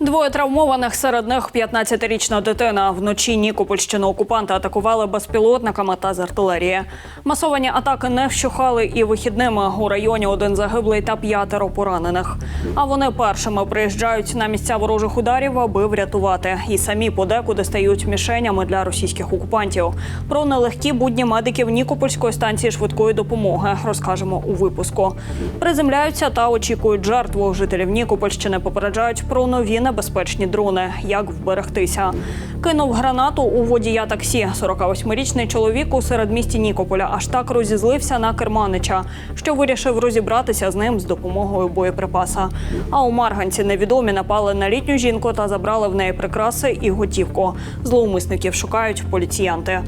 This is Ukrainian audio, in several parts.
Двоє травмованих серед них 15-річна дитина. Вночі Нікопольщину окупанти атакували безпілотниками та з артилерії. Масовані атаки не вщухали і вихідними у районі один загиблий та п'ятеро поранених. А вони першими приїжджають на місця ворожих ударів, аби врятувати. І самі подекуди стають мішенями для російських окупантів. Про нелегкі будні медиків Нікопольської станції швидкої допомоги розкажемо у випуску. Приземляються та очікують жертву. Жителів Нікопольщини попереджають про нові небезпечні дрони. Як вберегтися? Кинув гранату у водія таксі. 48-річний чоловік у середмісті Нікополя аж так розізлився на керманича, що вирішив розібратися з ним з допомогою боєприпаса. А у Марганці невідомі напали на літню жінку та забрали в неї прикраси і готівку. Зловмисників шукають поліціянти.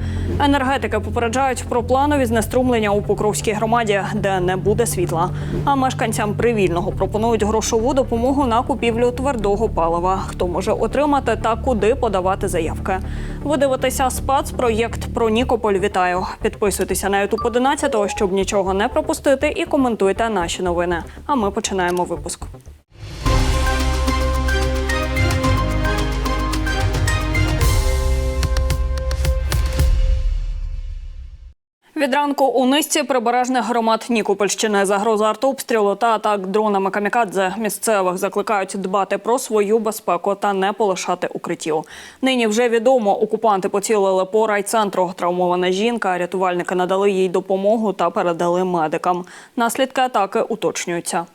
Енергетики попереджають про планові знеструмлення у Покровській громаді, де не буде світла. А мешканцям привільного пропонують грошову допомогу на купівлю твердого палива. Хто може отримати та куди подавати заявки? Ви дивитеся спецпроєкт про Нікополь. Вітаю! Підписуйтеся на YouTube 11, щоб нічого не пропустити, і коментуйте наші новини. А ми починаємо випуск. Від ранку у низці прибережних громад Нікопольщини загроза артобстрілу та атак дронами камікадзе місцевих закликають дбати про свою безпеку та не полишати укриттів. Нині вже відомо, окупанти поцілили по райцентру. Травмована жінка, рятувальники надали їй допомогу та передали медикам. Наслідки атаки уточнюються.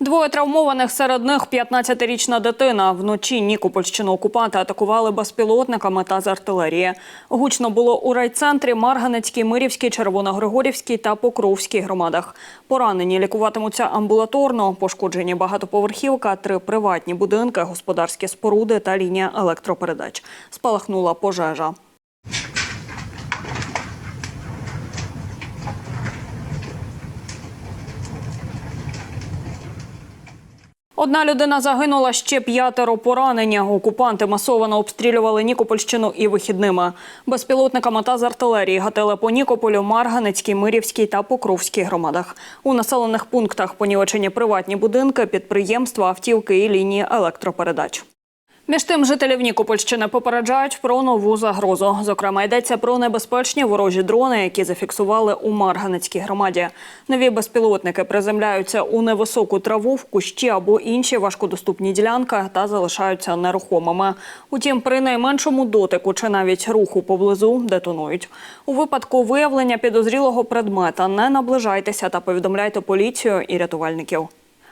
Двоє травмованих серед них 15-річна дитина. Вночі Нікопольщину окупанти атакували безпілотниками та з артилерії. Гучно було у райцентрі Марганецькій, Мирівській, Червоногригорівській та Покровській громадах. Поранені лікуватимуться амбулаторно. Пошкоджені багатоповерхівка, три приватні будинки, господарські споруди та лінія електропередач. Спалахнула пожежа. Одна людина загинула, ще п'ятеро поранення. Окупанти масово обстрілювали Нікопольщину і вихідними. Безпілотниками та з артилерії гатили по Нікополю, Марганецькій, Мирівській та Покровській громадах. У населених пунктах понівечені приватні будинки, підприємства, автівки і лінії електропередач. Між тим, жителів Нікопольщини попереджають про нову загрозу. Зокрема, йдеться про небезпечні ворожі дрони, які зафіксували у Марганецькій громаді. Нові безпілотники приземляються у невисоку траву, в кущі або інші важкодоступні ділянки та залишаються нерухомими. Утім, при найменшому дотику чи навіть руху поблизу детонують. У випадку виявлення підозрілого предмета не наближайтеся та повідомляйте поліцію і рятувальників.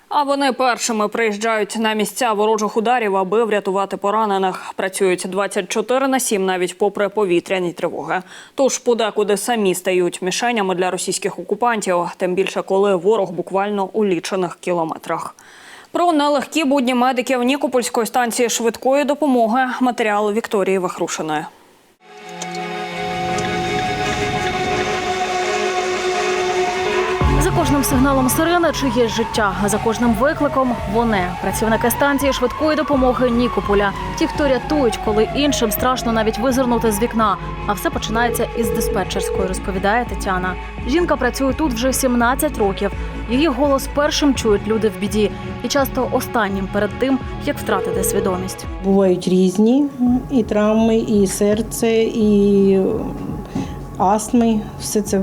А вони першими приїжджають на місця ворожих ударів, аби врятувати поранених. Працюють 24 на 7, навіть попри повітряні тривоги. Тож подекуди самі стають мішенями для російських окупантів, тим більше коли ворог буквально у лічених кілометрах. Про нелегкі будні медиків Нікопольської станції швидкої допомоги матеріал Вікторії Вахрушиної. За кожним сигналом сирени чиєсь життя, а за кожним викликом вони працівники станції швидкої допомоги Нікополя. Ті, хто рятують, коли іншим страшно навіть визирнути з вікна. А все починається із диспетчерської, розповідає Тетяна. Жінка працює тут вже 17 років. Її голос першим чують люди в біді, і часто останнім перед тим, як втратити свідомість. Бувають різні і травми, і серце, і астми. Все це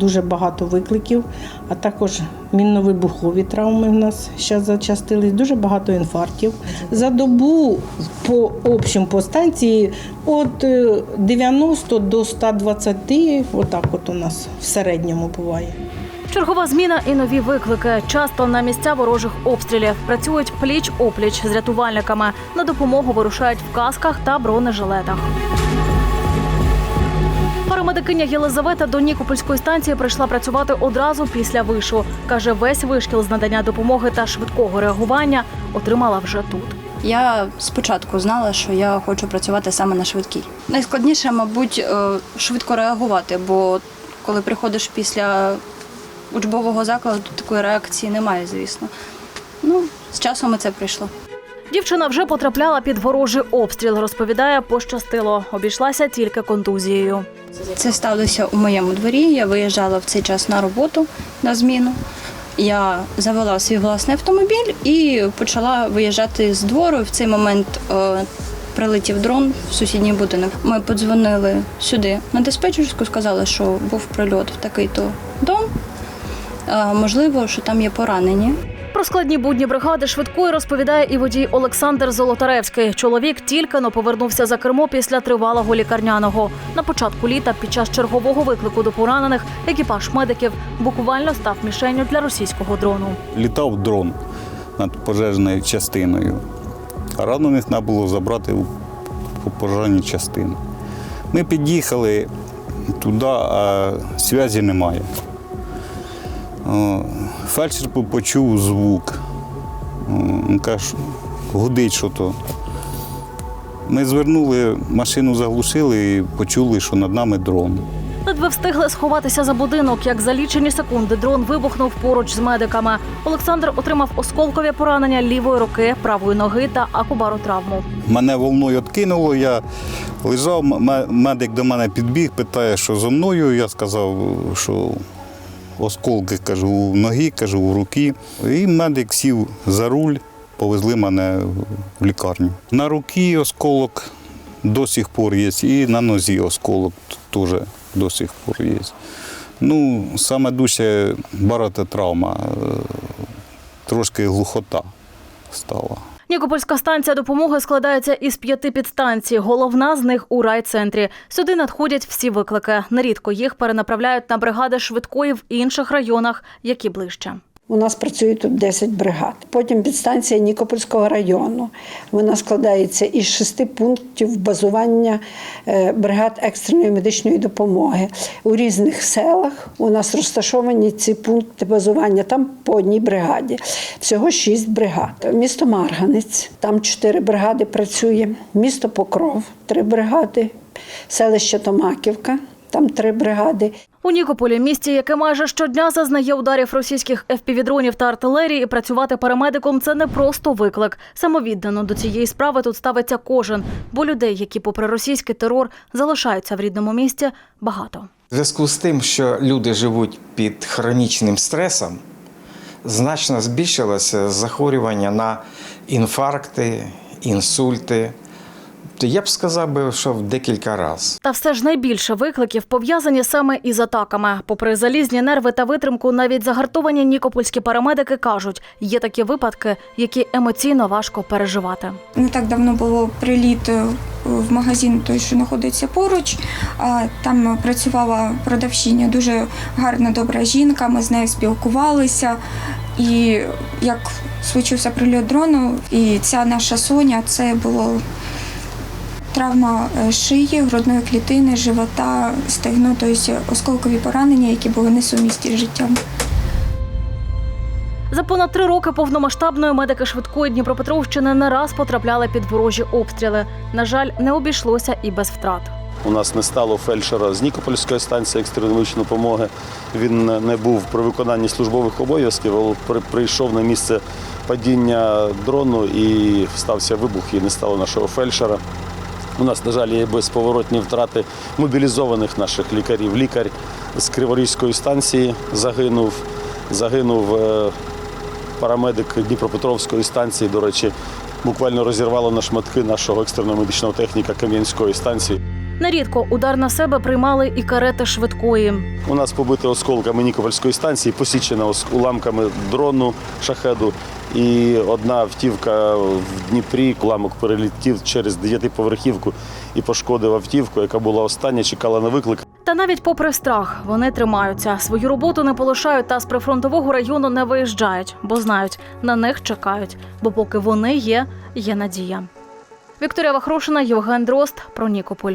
дуже багато викликів, а також мінно-вибухові травми в нас зараз зачастились, дуже багато інфарктів. За добу по общем по станції е, 90 до 120, отак от у нас в середньому буває. Чергова зміна і нові виклики. Часто на місця ворожих обстрілів працюють пліч опліч з рятувальниками. На допомогу вирушають в касках та бронежилетах. Парамедикиня Єлизавета до Нікопольської станції прийшла працювати одразу після вишу. Каже, весь вишкіл з надання допомоги та швидкого реагування отримала вже тут. Я спочатку знала, що я хочу працювати саме на швидкій. Найскладніше, мабуть, е, швидко реагувати, бо коли приходиш після учбового закладу, такої реакції немає, звісно. Ну, з часом і це прийшло. Дівчина вже потрапляла під ворожий обстріл. Розповідає, пощастило. Обійшлася тільки контузією. Це сталося у моєму дворі. Я виїжджала в цей час на роботу на зміну. я завела свій власний автомобіль і почала виїжджати з двору. В цей момент е, прилетів дрон в сусідній будинок. Ми подзвонили сюди на диспетчерську, сказали, що був прильот в такий-то дом. Е, можливо, що там є поранені. Про складні будні бригади швидкої розповідає і водій Олександр Золотаревський. Чоловік тільки но повернувся за кермо після тривалого лікарняного. На початку літа під час чергового виклику до поранених екіпаж медиків буквально став мішенню для російського дрону. літав дрон над пожежною частиною. А ранених треба було забрати у у пожежні частини. Ми під'їхали туди, а зв'язі немає. Фельдшер почув звук. Він каже, гудить що то. Ми звернули, машину заглушили і почули, що над нами дрон. Ледве встигли сховатися за будинок, як за лічені секунди дрон вибухнув поруч з медиками. Олександр отримав осколкові поранення лівої руки, правої ноги та акубару травму. Мене волною откинуло, я лежав, медик до мене підбіг, питає, що зо мною. Я сказав, що осколки кажу, у ноги, кажу, у руки. І медик сів за руль, повезли мене в лікарню. На руки осколок до сих пор є, і на нозі осколок теж до сих пор є. Ну, саме дужче барототравма, е, трошки глухота стала. Нікопольська станція допомоги складається із п'яти підстанцій. Головна з них у райцентрі. Сюди надходять всі виклики. Нерідко їх перенаправляють на бригади швидкої в інших районах, які ближче. У нас працює тут 10 бригад. Потім підстанція Нікопольського району. Вона складається із шести пунктів базування е, бригад екстреної медичної допомоги. У різних селах у нас розташовані ці пункти базування. Там по одній бригаді. Всього шість бригад. Місто Марганець, там чотири бригади працює. Місто Покров, три бригади. Селище Томаківка, там три бригади. У Нікополі, місті, яке майже щодня зазнає ударів російських FPV-дронів та артилерії, працювати парамедиком це не просто виклик. Самовіддано до цієї справи тут ставиться кожен, бо людей, які, попри російський терор, залишаються в рідному місті, багато. В зв'язку з тим, що люди живуть під хронічним стресом, значно збільшилося захворювання на інфаркти, інсульти. То я б сказав би, що в декілька разів. Та все ж найбільше викликів пов'язані саме із атаками. Попри залізні нерви та витримку, навіть загартовані нікопольські парамедики кажуть, є такі випадки, які емоційно важко переживати. Не так давно було приліт е, в магазин, той, що знаходиться поруч. А, Там працювала продавщиня, дуже гарна, добра жінка. Ми з нею спілкувалися. І як случився прильот дрону, і ця наша Соня, це було травма е, шиї, грудної клітини, живота, стегно, тобто осколкові поранення, які були несумісні з життям. За понад три роки повномасштабної медики швидкої Дніпропетровщини не раз потрапляли під ворожі обстріли. На жаль, не обійшлося і без втрат. У нас не стало фельдшера з Нікопольської станції екстреної медичної допомоги. Він не був при виконанні службових обов'язків, але прийшов на місце падіння дрону і стався вибух, і не стало нашого фельдшера. У нас, на жаль, є безповоротні втрати мобілізованих наших лікарів. Лікар з Криворізької станції загинув, загинув е, парамедик Дніпропетровської станції. До речі, буквально розірвало на шматки нашого екстреного медичного техніка Кам'янської станції. Нерідко удар на себе приймали і карети швидкої. У нас побито осколками Нікопольської станції, посічена ос- уламками дрону шахеду. І одна автівка в Дніпрі, уламок перелетів через дев'ятиповерхівку і пошкодив автівку, яка була остання, чекала на виклик. Та навіть попри страх, вони тримаються. Свою роботу не полишають та з прифронтового району не виїжджають, бо знають, на них чекають. Бо поки вони є, є надія. Вікторія Вахрушина, Євген Дрозд про Нікополь.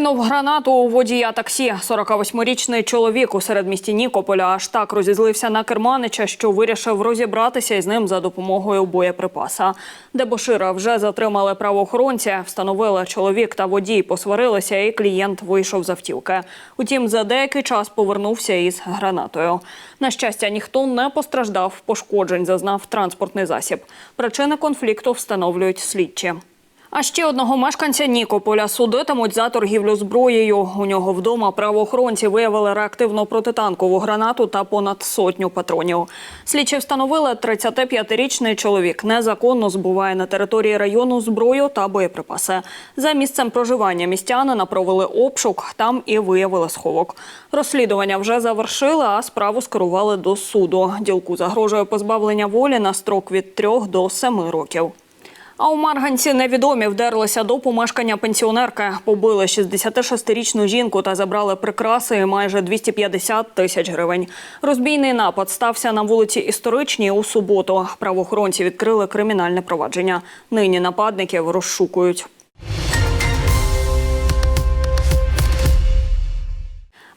Кинув гранату у водія таксі. 48-річний чоловік у середмісті Нікополя аж так розізлився на керманича, що вирішив розібратися із ним за допомогою боєприпаса. Дебошира вже затримали правоохоронці, встановили чоловік та водій, посварилися, і клієнт вийшов з автівки. Утім, за деякий час повернувся із гранатою. На щастя, ніхто не постраждав, пошкоджень зазнав транспортний засіб. Причини конфлікту встановлюють слідчі. А ще одного мешканця Нікополя судитимуть за торгівлю зброєю. У нього вдома правоохоронці виявили реактивну протитанкову гранату та понад сотню патронів. Слідчі встановили, 35-річний чоловік незаконно збуває на території району зброю та боєприпаси. За місцем проживання містянина провели обшук, там і виявили сховок. Розслідування вже завершили, а справу скерували до суду. Ділку загрожує позбавлення волі на строк від 3 до 7 років. А у Марганці невідомі вдерлися до помешкання пенсіонерки. Побили 66-річну жінку та забрали прикраси майже 250 тисяч гривень. Розбійний напад стався на вулиці Історичній у суботу. Правоохоронці відкрили кримінальне провадження. Нині нападників розшукують.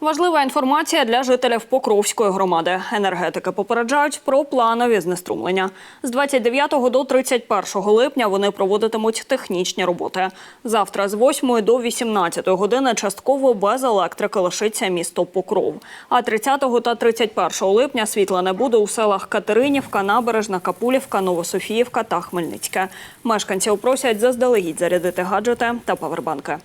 Важлива інформація для жителів Покровської громади. Енергетики попереджають про планові знеструмлення. З 29 до 31 липня вони проводитимуть технічні роботи. Завтра з 8 до 18 години частково без електрики лишиться місто Покров. А 30 та 31 липня світла не буде у селах Катеринівка, Набережна, Капулівка, Новософіївка та Хмельницьке. Мешканців просять заздалегідь зарядити гаджети та павербанки.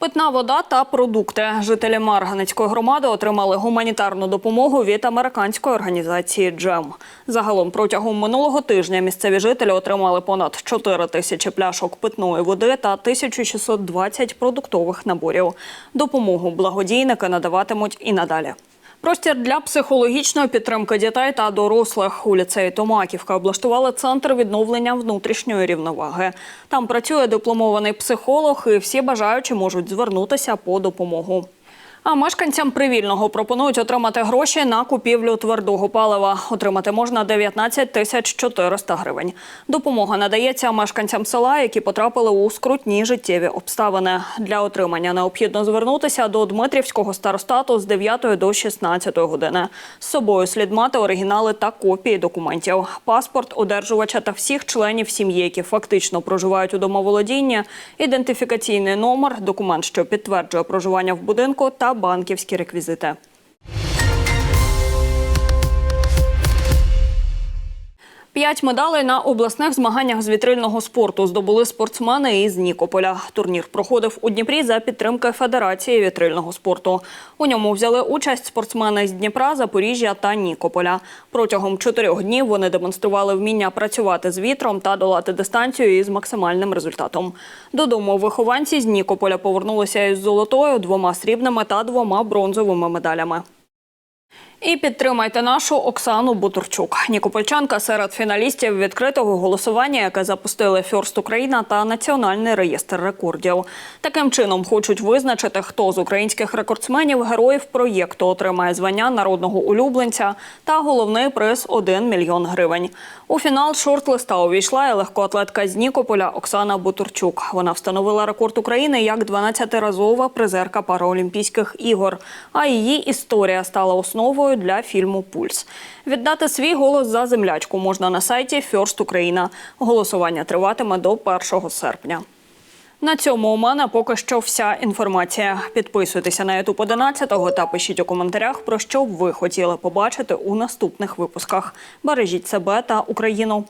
Питна вода та продукти. Жителі Марганецької громади отримали гуманітарну допомогу від американської організації Джем. Загалом протягом минулого тижня місцеві жителі отримали понад 4 тисячі пляшок питної води та 1620 продуктових наборів. Допомогу благодійники надаватимуть і надалі. Простір для психологічної підтримки дітей та дорослих у ліцеї Томаківка облаштували центр відновлення внутрішньої рівноваги. Там працює дипломований психолог, і всі бажаючі можуть звернутися по допомогу. А мешканцям привільного пропонують отримати гроші на купівлю твердого палива. Отримати можна 19 тисяч 400 гривень. Допомога надається мешканцям села, які потрапили у скрутні життєві обставини. Для отримання необхідно звернутися до Дмитрівського старостату з 9 до 16 години. З собою слід мати оригінали та копії документів, паспорт одержувача та всіх членів сім'ї, які фактично проживають у домоволодінні, ідентифікаційний номер, документ, що підтверджує проживання в будинку та банківські реквізити. П'ять медалей на обласних змаганнях з вітрильного спорту здобули спортсмени із Нікополя. Турнір проходив у Дніпрі за підтримки Федерації вітрильного спорту. У ньому взяли участь спортсмени з Дніпра, Запоріжжя та Нікополя. Протягом чотирьох днів вони демонстрували вміння працювати з вітром та долати дистанцію із максимальним результатом. Додому вихованці з Нікополя повернулися із золотою, двома срібними та двома бронзовими медалями. І підтримайте нашу Оксану Бутурчук. Нікопольчанка серед фіналістів відкритого голосування, яке запустили Фьорст Україна та Національний реєстр рекордів. Таким чином хочуть визначити, хто з українських рекордсменів героїв проєкту отримає звання народного улюбленця та головний приз 1 мільйон гривень. У фінал шорт-листа увійшла і легкоатлетка з Нікополя Оксана Бутурчук. Вона встановила рекорд України як 12-разова призерка Параолімпійських ігор. А її історія стала основою для фільму Пульс. Віддати свій голос за землячку можна на сайті Фьорст Україна. Голосування триватиме до 1 серпня. На цьому у мене поки що вся інформація. Підписуйтеся на Ютуб 11 та пишіть у коментарях, про що б ви хотіли побачити у наступних випусках. Бережіть себе та Україну.